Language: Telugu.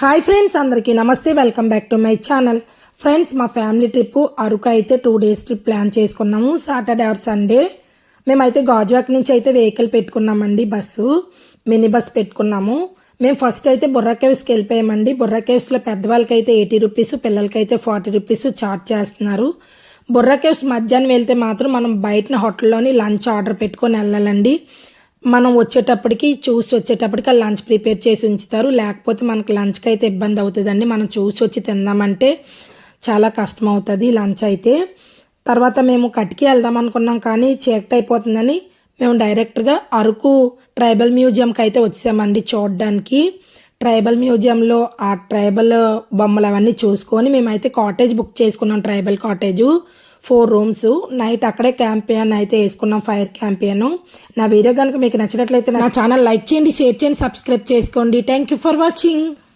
హాయ్ ఫ్రెండ్స్ అందరికీ నమస్తే welcome back to my channel. Friends మా ఫ్యామిలీ ట్రిప్ అరకు అయితే టూ డేస్ ట్రిప్ ప్లాన్ చేసుకున్నాము. Saturday or Sunday. మేమైతే గాజువాక్ నుంచి అయితే వెహికల్ పెట్టుకున్నామండి బస్సు. మినీ బస్ పెట్టుకున్నాము. మేము ఫస్ట్ అయితే బుర్రా కేవ్స్కి వెళ్ళిపోయామండి. బుర్రా కేవ్స్లో పెద్దవాళ్ళకి అయితే ఎయిటీ రూపీస్ పిల్లలకైతే ఫార్టీ రూపీస్ చార్జ్ చేస్తున్నారు. బుర్రా కేవ్స్ మధ్యాహ్నం వెళ్తే మాత్రం మనం బయటన హోటల్లోని లంచ్ ఆర్డర్ పెట్టుకొని వెళ్ళాలండి. మనం వచ్చేటప్పటికి చూసి వచ్చేటప్పటికి ఆ లంచ్ ప్రిపేర్ చేసి ఉంచుతారు. లేకపోతే మనకు లంచ్కి అయితే ఇబ్బంది అవుతుందండి. మనం చూసి వచ్చి తిందామంటే చాలా కష్టం అవుతుంది లంచ్ అయితే. తర్వాత మేము కట్కి వెళ్దాం అనుకున్నాం కానీ చీకటి అయిపోతుందని మేము డైరెక్ట్గా అరకు ట్రైబల్ మ్యూజియంకి అయితే వచ్చామండి చూడడానికి. ట్రైబల్ మ్యూజియంలో ఆ ట్రైబల్ బొమ్మలు అవన్నీ చూసుకొని మేమైతే కాటేజ్ బుక్ చేసుకున్నాం tribal cottage. Four rooms. Night అక్కడే క్యాంపియన్ అయితే వేసుకున్నాం ఫైర్ క్యాంపియన్ నా వీడియో కనుక మీకు నచ్చినట్లయితే నా ఛానల్ లైక్ చేయండి షేర్ చేయండి సబ్స్క్రైబ్ చేసుకోండి. Thank you for watching.